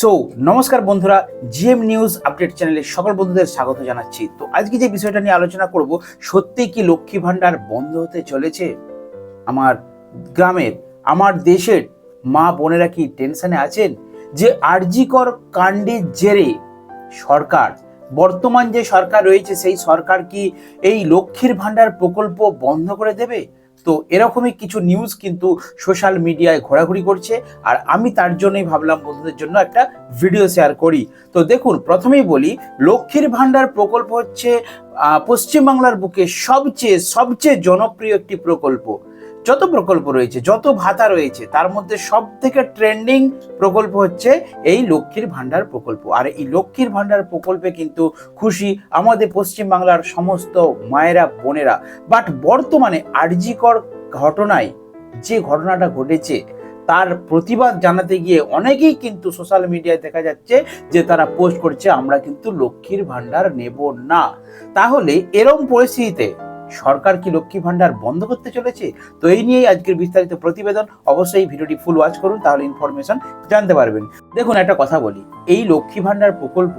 So নমস্কার বন্ধুরা GM news update চ্যানেলে সকল বন্ধুদের স্বাগত জানাচ্ছি। তো আজকে যে বিষয়টা নিয়ে আলোচনা করব সত্যি কি লক্ষ্মী ভাণ্ডার বন্ধ হতে চলেছে? আমার গ্রামের, আমার দেশের মা বোনেরা কি টেনশনে আছেন? যে আরজিকর কাণ্ডের জেরে সরকার, বর্তমান যে সরকার রয়েছে, সেই সরকার কি এই লক্ষ্মীর ভাণ্ডার প্রকল্প বন্ধ করে দেবে? তো এরকমই কিছু নিউজ কিন্তু সোশ্যাল মিডিয়ায় ঘোরাঘুরি করছে। আর আমি তার জন্যই ভাবলাম বন্ধুদের জন্য একটা ভিডিও শেয়ার করি। তো দেখুন, প্রথমেই বলি, লক্ষ্মীর ভাণ্ডার প্রকল্প হচ্ছে পশ্চিমবাংলার বুকে সবচেয়ে সবচেয়ে জনপ্রিয় একটি প্রকল্প। যত প্রকল্প রয়েছে, যত ভাতা রয়েছে, তার মধ্যে সব থেকে ট্রেন্ডিং প্রকল্প হচ্ছে এই লক্ষ্মীর ভাণ্ডার প্রকল্প। আর এই লক্ষ্মীর ভাণ্ডার প্রকল্পে কিন্তু খুশি আমাদের পশ্চিমবাংলার সমস্ত মায়েরা, বোনেরা। বাট বর্তমানে আরজিকর ঘটনায় যে ঘটনাটা ঘটেছে, তার প্রতিবাদ জানাতে গিয়ে অনেকেই কিন্তু সোশ্যাল মিডিয়ায় দেখা যাচ্ছে যে তারা পোস্ট করছে, আমরা কিন্তু লক্ষ্মীর ভাণ্ডার নেব না। তাহলে এরম পরিস্থিতিতে সরকার কি লক্ষ্মী ভাণ্ডার বন্ধ করতে চলেছে? তো এই নিয়েই আজকের বিস্তারিত প্রতিবেদন। অবশ্যই ভিডিওটি ফুল ওয়াচ করুন, তাহলে ইনফরমেশন জানতে পারবেন। দেখুন, একটা কথা বলি। এই লক্ষ্মী ভাণ্ডার প্রকল্প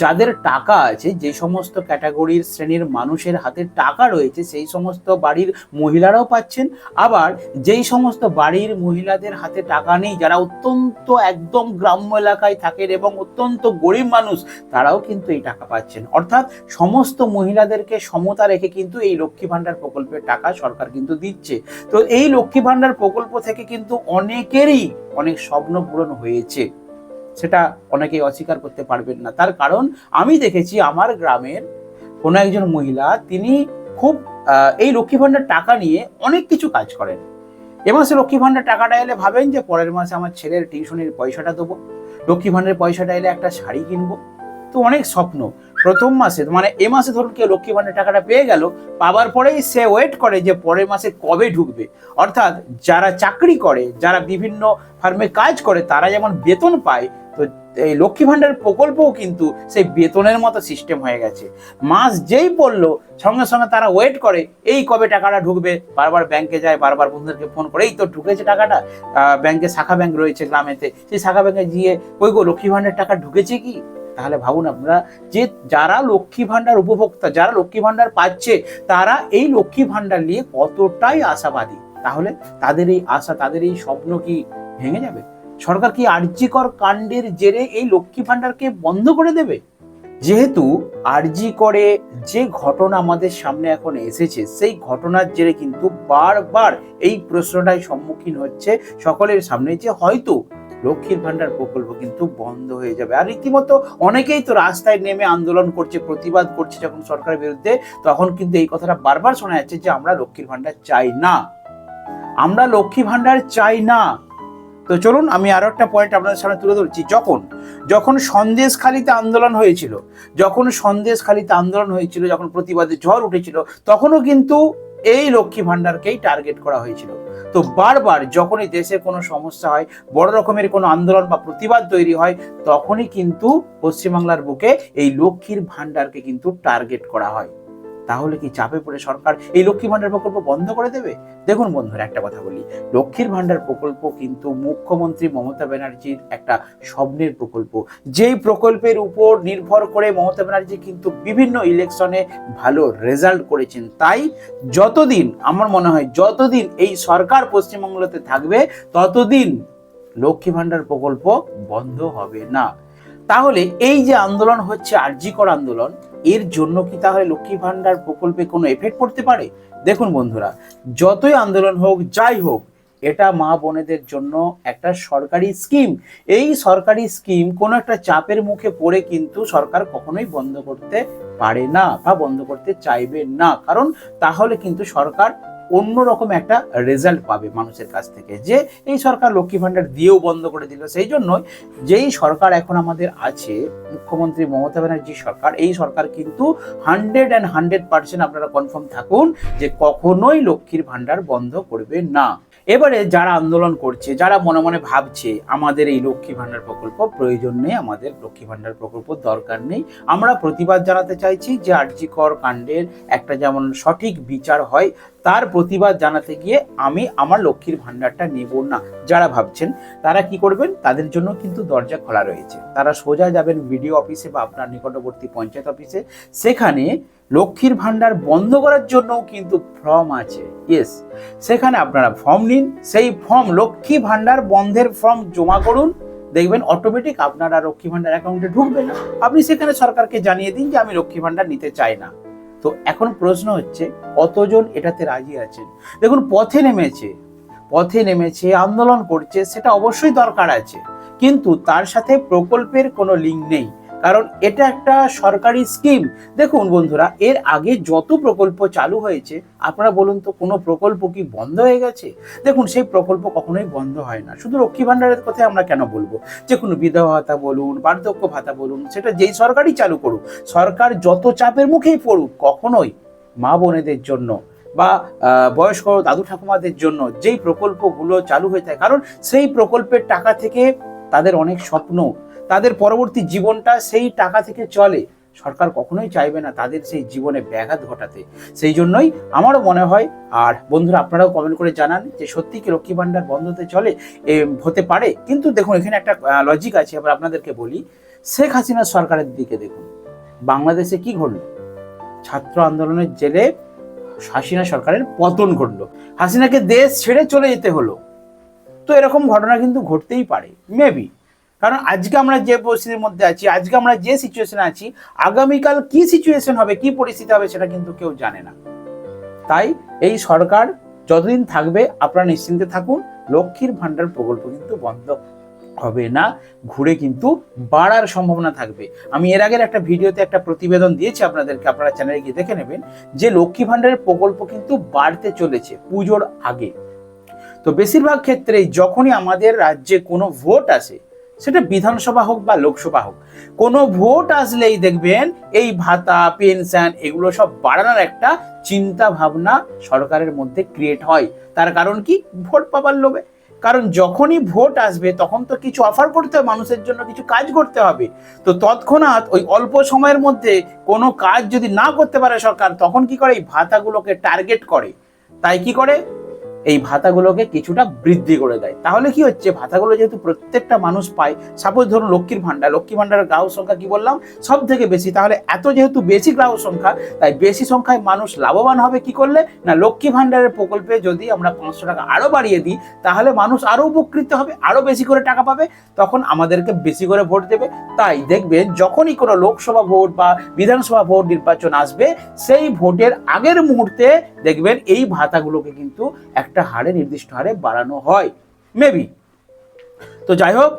যাদের টাকা আছে, যে সমস্ত ক্যাটাগরির শ্রেণির মানুষের হাতে টাকা রয়েছে, সেই সমস্ত বাড়ির মহিলারাও পাচ্ছেন। আবার যেই সমস্ত বাড়ির মহিলাদের হাতে টাকা নেই, যারা অত্যন্ত একদম গ্রাম্য এলাকায় থাকেন এবং অত্যন্ত গরিব মানুষ, তারাও কিন্তু এই টাকা পাচ্ছেন। অর্থাৎ সমস্ত মহিলাদেরকে সমতা রেখে কিন্তু এই লক্ষ্মী ভাণ্ডার প্রকল্পের টাকা সরকার কিন্তু দিচ্ছে। তো এই লক্ষ্মী ভাণ্ডার প্রকল্প থেকে কিন্তু অনেকেরই অনেক স্বপ্ন পূরণ হয়েছে। সেটা অনেকেই অস্বীকার করতে পারবেন না। তার কারণ আমি দেখেছি আমার গ্রামের কোনো একজন মহিলা, তিনি খুব এই লক্ষ্মী ভাণ্ডার টাকা নিয়ে অনেক কিছু কাজ করেন। এ মাসে লক্ষ্মী ভাণ্ডার টাকাটা এলে ভাবেন যে পরের মাসে আমার ছেলের টিউশনের পয়সাটা দেবো। লক্ষ্মী ভাণ্ডারের পয়সাটা এলে একটা শাড়ি কিনবো। তো অনেক স্বপ্ন। প্রথম মাসে মানে এ মাসে ধরুন কেউ লক্ষ্মী ভাণ্ডার টাকাটা পেয়ে গেল পাবার পরেই সে ওয়েট করে যে পরের মাসে কবে ঢুকবে। অর্থাৎ যারা চাকরি করে, যারা বিভিন্ন ফার্মে কাজ করে, তারা যেমন বেতন পায়, তো এই লক্ষ্মী ভাণ্ডার প্রকল্পও কিন্তু সেই বেতনের মতো সিস্টেম হয়ে গেছে। মাস যেই পড়ল, সঙ্গে সঙ্গে তারা ওয়েট করে, এই কবে টাকাটা ঢুকবে? বারবার ব্যাংকে যায়, বারবার বন্ধুদেরকে ফোন করে, এই তো ঢুকেছে টাকাটা। ব্যাংকে শাখা ব্যাংক রয়েছে গ্রামেতে, সেই শাখা ব্যাংকে গিয়ে, ওই গো, লক্ষ্মী ভাণ্ডার টাকা ঢুকেছে কি? তাহলে ভাবুন আপনারা যে যারা লক্ষ্মী ভাণ্ডার উপভোক্তা, যারা লক্ষ্মী ভাণ্ডার পাচ্ছে, তারা এই লক্ষ্মী ভাণ্ডার নিয়ে কতটাই আশাবাদী? তাহলে তাদের এই আশা, তাদের এই স্বপ্ন কি ভেঙে যাবে? সরকার কি আর্যিকর কাণ্ডের জেরে এই লক্ষ্মী ভাণ্ডারকে বন্ধ করে দেবে? যেহেতু আরজি করে যে ঘটনা আমাদের সামনে এখন এসেছে, সেই ঘটনার জেরে কিন্তু বারবার এই প্রশ্নটাই সম্মুখীন হচ্ছে সকলের সামনে যে হয়তো লক্ষ্মীর ভাণ্ডার প্রকল্প কিন্তু বন্ধ হয়ে যাবে। আর রীতিমতো অনেকেই তো রাস্তায় নেমে আন্দোলন করছে, প্রতিবাদ করছে যখন সরকারের বিরুদ্ধে, তখন কিন্তু এই কথাটা বারবার শোনা যাচ্ছে যে আমরা লক্ষ্মীর ভাণ্ডার চাই না। আমরা লক্ষ্মী ভাণ্ডার চাই না। তো চলুন, আমি আরও একটা পয়েন্ট আপনাদের সামনে তুলে ধরছি। যখন যখন সন্দেশখালিতে আন্দোলন হয়েছিল, যখন সন্দেশখালিতে আন্দোলন হয়েছিল, যখন প্রতিবাদে ঝড় উঠেছিল, তখনও কিন্তু এই লক্ষ্মী ভাণ্ডারকেই টার্গেট করা হয়েছিল। তো বারবার যখনই দেশে কোনো সমস্যা হয়, বড় রকমের কোনো আন্দোলন বা প্রতিবাদ তৈরি হয়, তখনই কিন্তু পশ্চিমবাংলার বুকে এই লক্ষ্মীর ভাণ্ডারকে কিন্তু টার্গেট করা হয়। তাহলে কি চাপে পড়ে সরকার এই লক্ষ্মী ভাণ্ডার প্রকল্প বন্ধ করে দেবে? দেখুন বন্ধুরা, একটা কথা বলি। লক্ষ্মীর ভাণ্ডার প্রকল্প কিন্তু মুখ্যমন্ত্রী মমতা ব্যানার্জির একটা স্বপ্নের প্রকল্প। যেই প্রকল্পের উপর নির্ভর করে মমতা ব্যানার্জি কিন্তু বিভিন্ন ইলেকশনে ভালো রেজাল্ট করেছেন। তাই যতদিন, আমার মনে হয় যতদিন এই সরকার পশ্চিমবাংলাতে থাকবে, ততদিন লক্ষ্মী ভাণ্ডার প্রকল্প বন্ধ হবে না। তাহলে এই যে আন্দোলন হচ্ছে আর্যিকর আন্দোলন এর জন্য কি তাহলে লক্ষ্মী ভাণ্ডার প্রকল্পে কোনো এফেক্ট পড়তে পারে? দেখুন বন্ধুরা, যতই আন্দোলন হোক, যাই হোক, এটা মা বোনেদের জন্য একটা সরকারি স্কিম এই সরকারি স্কিম কোনো একটা চাপের মুখে পড়ে কিন্তু সরকার কখনোই বন্ধ করতে পারে না বা বন্ধ করতে চাইবে না। কারণ তাহলে কিন্তু সরকার অন্যরকম একটা রেজাল্ট পাবে মানুষের কাছ থেকে। যে এই সরকার লক্ষ্মী ভাণ্ডার দিয়েও বন্ধ করে দিল, সেই জন্যই যেই সরকার এখন আমাদের আছে, মুখ্যমন্ত্রী মমতা ব্যানার্জি সরকার, এই সরকার কিন্তু হান্ড্রেড অ্যান্ড হান্ড্রেড পার্সেন্ট আপনারা কনফার্ম থাকুন যে কখনোই লক্ষ্মীর ভাণ্ডার বন্ধ করবে না। এবারে যারা আন্দোলন করছে, যারা মনে মনে ভাবছে, আমাদের এই লক্ষ্মী ভাণ্ডার প্রকল্প প্রয়োজন নেই, আমাদের লক্ষ্মী ভাণ্ডার প্রকল্প দরকার নেই। আমরা প্রতিবাদ জানাতে চাইছি যে আর্যিকর কাণ্ডের একটা যেমন সঠিক বিচার হয়, তার প্রতিবাদ জানাতে গিয়ে আমি আমার লক্ষ্মীর ভাণ্ডারটা নেব না। যারা ভাবছেন, তারা কি করবেন? তাদের জন্য কিন্তু দরজা খোলা রয়েছে। তারা সোজা যাবেন বিডিও অফিসে বা আপনার নিকটবর্তী পঞ্চায়েত অফিসে। সেখানে লক্ষ্মীর ভাণ্ডার বন্ধ করার জন্যও কিন্তু ফর্ম আছে। ইয়েস সেখানে আপনারা ফর্ম নিন। সেই ফর্ম লক্ষ্মী ভাণ্ডার বন্ধের ফর্ম জমা করুন। দেখবেন অটোমেটিক আপনার লক্ষ্মী ভাণ্ডার অ্যাকাউন্টে ঢুকবে না। আপনি সেখানে সরকারকে জানিয়ে দিন যে আমি লক্ষ্মী ভাণ্ডার নিতে চাই না। তো এখন প্রশ্ন হচ্ছে, কতজন এটাতে রাজি আছেন? দেখুন, পথে নেমেছে পথে নেমেছে, আন্দোলন করছে, সেটা অবশ্যই দরকার আছে। কিন্তু তার সাথে প্রকল্পের কোনো লিঙ্ক নেই। কারণ এটা একটা সরকারি স্কিম দেখুন বন্ধুরা, এর আগে যত প্রকল্প চালু হয়েছে, আপনারা বলুন তো, কোনো প্রকল্প কি বন্ধ হয়ে গেছে? দেখুন, সেই প্রকল্প কখনোই বন্ধ হয় না। শুধু লক্ষ্মী ভাণ্ডারের কথা আমরা কেন বলব? যে কোনো বিধবা ভাতা বলুন, বার্ধক্য ভাতা বলুন, সেটা যেই সরকারই চালু করুক, সরকার যত চাপের মুখেই পড়ুক, কখনোই মা বোনেদের জন্য বা বয়স্ক দাদু ঠাকুমাদের জন্য যেই প্রকল্পগুলো চালু হয়ে থাকে, কারণ সেই প্রকল্পের টাকা থেকে তাদের অনেক স্বপ্ন তাদের পরবর্তী জীবনটা সেই টাকা থেকে চলে। সরকার কখনোই চাইবে না তাদের সেই জীবনে ব্যাঘাত ঘটাতে। সেই জন্যই আমারও মনে হয় আর বন্ধুরা আপনারাও কমেন্ট করে জানান যে সত্যি কি লক্ষ্মী ভাণ্ডার বন্ধ হতে চলে? এ, হতে পারে। কিন্তু দেখুন এখানে একটা লজিক আছে। আবার আপনাদেরকে বলি শেখ হাসিনা সরকারের দিকে দেখুন। বাংলাদেশে কি ঘটলো? ছাত্র আন্দোলনের জেলে হাসিনা সরকারের পতন ঘটলো। হাসিনাকে দেশ ছেড়ে চলে যেতে হলো। তো এরকম ঘটনা কিন্তু ঘটতেই পারে। মেবি কারণ আজকে আমরা যে পরিস্থিতির মধ্যে আছি, আজকে আমরা যে সিচুয়েশনে আছি, আগামীকাল কি সিচুয়েশন হবে, কি পরিস্থিতি হবে সেটা কিন্তু কেউ জানে না। তাই এই সরকার যতদিন থাকবে, আপনারা নিশ্চিন্তে থাকুন, লক্ষ্মীর ভাণ্ডার প্রকল্প কিন্তু বন্ধ হবে না, ঘুরে কিন্তু বাড়ার সম্ভাবনা থাকবে। আমি এর আগের একটা ভিডিওতে একটা প্রতিবেদন দিয়েছি আপনাদেরকে, আপনারা চ্যানেলে গিয়ে দেখে নেবেন যে লক্ষ্মী ভাণ্ডারের প্রকল্প কিন্তু বাড়তে চলেছে পুজোর আগে। তো বেশিরভাগ ক্ষেত্রেই যখনই আমাদের রাজ্যে কোনো ভোট আসে সেটা বিধানসভা হোক বা লোকসভা হোক, কোনো ভোট আসলেই দেখবেন এই ভাতা, পেনশন এগুলো সব বাড়ানোর একটা চিন্তা ভাবনা সরকারের মধ্যে ক্রিয়েট হয়। তার কারণ কি? ভোট পাবার লোভে। কারণ যখনই ভোট আসবে, তখন তো কিছু অফার করতে হবে, মানুষের জন্য কিছু কাজ করতে হবে। তো তৎক্ষণাৎ ওই অল্প সময়ের মধ্যে কোনো কাজ যদি না করতে পারে সরকার, তখন কি করে? এই ভাতাগুলোকে টার্গেট করে। তাই কি করে? এই ভাতাগুলোকে কিছুটা বৃদ্ধি করে দেয়। তাহলে কি হচ্ছে? ভাতাগুলো যেহেতু প্রত্যেকটা মানুষ পায় সাপোজ ধরুন লক্ষ্মীর ভাণ্ডার লক্ষ্মী ভাণ্ডারের গ্রাহক সংখ্যা কি বললাম? সব থেকে বেশি। তাহলে এত যেহেতু বেশি গ্রাহক সংখ্যা, তাই বেশি সংখ্যায় মানুষ লাভবান হবে কি করলে? না, লক্ষ্মী ভাণ্ডারের প্রকল্পে যদি আমরা পাঁচশো টাকা আরও বাড়িয়ে দিই, তাহলে মানুষ আরও উপকৃত হবে আরও বেশি করে টাকা পাবে, তখন আমাদেরকে বেশি করে ভোট দেবে। তাই দেখবেন, যখনই কোনো লোকসভা ভোট বা বিধানসভা ভোট নির্বাচন আসবে, সেই ভোটের আগের মুহূর্তে দেখবেন এই ভাতাগুলোকে কিন্তু একটা হারে, নির্দিষ্ট হারে বাড়ানো হয়। মেবি তো যাই হোক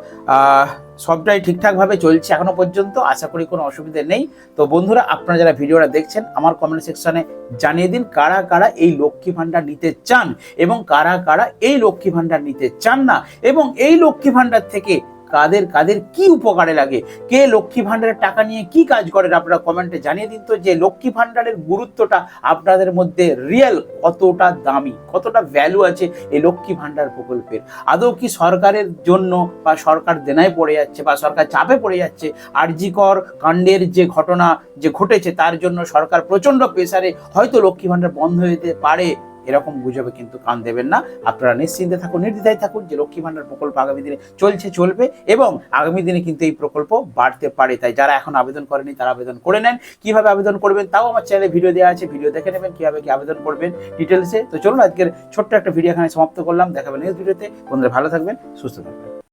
সবটাই ঠিকঠাকভাবে চলছে এখনও পর্যন্ত, আশা করি কোনো অসুবিধে নেই। তো বন্ধুরা, আপনারা যারা ভিডিওটা দেখছেন, আমার কমেন্ট সেকশনে জানিয়ে দিন কারা কারা এই লক্ষ্মী ভাণ্ডার নিতে চান এবং কারা কারা এই লক্ষ্মী ভাণ্ডার নিতে চান না। এবং এই লক্ষ্মী ভাণ্ডার থেকে কাদের কাদের কি উপকারে লাগে? কে লক্ষ্মী ভাণ্ডারের টাকা নিয়ে কি কাজ করেন আপনারা কমেন্টে জানিয়ে দিন তো যে লক্ষ্মী ভাণ্ডারের গুরুত্বটা আপনাদের মধ্যে রিয়েল কতটা দামি, কতটা ভ্যালু আছে এই লক্ষ্মী ভাণ্ডার প্রকল্পের। আদৌ কি সরকারের জন্য বা সরকার দেনায় পড়ে যাচ্ছে বা সরকার চাপে পড়ে যাচ্ছে? আরজিকর কাণ্ডের যে ঘটনা যে ঘটেছে, তার জন্য সরকার প্রচণ্ড প্রেসারে হয়তো লক্ষ্মী ভাণ্ডার বন্ধ হয়ে যেতে পারে। এরকম গুজবে কিন্তু কান দেবেন না। আপনারা নিশ্চিন্তে থাকুন, নির্দ্বিধায় থাকুন যে লক্ষ্মী ভাণ্ডার প্রকল্প আগামী দিনে চলছে, চলবে এবং আগামী দিনে কিন্তু এই প্রকল্প বাড়তে পারে। তাই যারা এখন আবেদন করেনি তারা আবেদন করে নেন। কীভাবে আবেদন করবেন তাও আমার চ্যানেলে ভিডিও দেওয়া আছে। ভিডিও দেখে নেবেন কীভাবে কি আবেদন করবেন ডিটেলসে তো চলুন, আজকের ছোট্ট একটা ভিডিও এখানে সমাপ্ত করলাম। দেখাবেন নেক্সট ভিডিওতে বন্ধুরা, ভালো থাকবেন, সুস্থ থাকবেন।